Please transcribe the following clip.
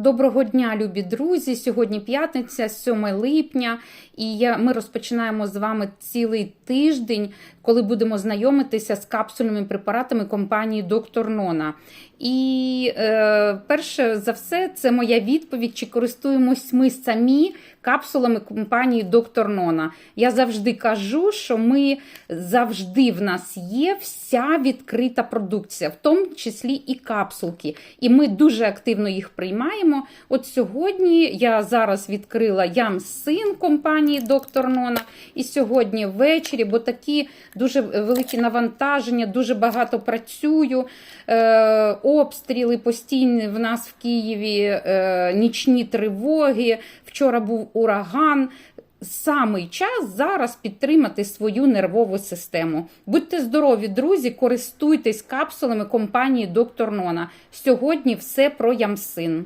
Доброго дня, любі друзі! Сьогодні п'ятниця, 7 липня, і ми розпочинаємо з вами цілий тиждень, коли будемо знайомитися з капсульними препаратами компанії Доктор Нона. І е, перше за все, це моя відповідь, чи користуємось ми самі капсулами компанії Доктор Нона. Я завжди кажу, що ми завжди в нас є вся відкрита продукція, в тому числі і капсулки. І ми дуже активно їх приймаємо. От сьогодні я зараз відкрила ям син компанії Доктор Нона. І сьогодні ввечері, бо такі дуже великі навантаження, дуже багато працюю. Е, обстріли постійні в нас в Києві, е, нічні тривоги. Вчора був ураган. Самий час зараз підтримати свою нервову систему. Будьте здорові, друзі, користуйтесь капсулами компанії Доктор Нона. Сьогодні все про ямсин.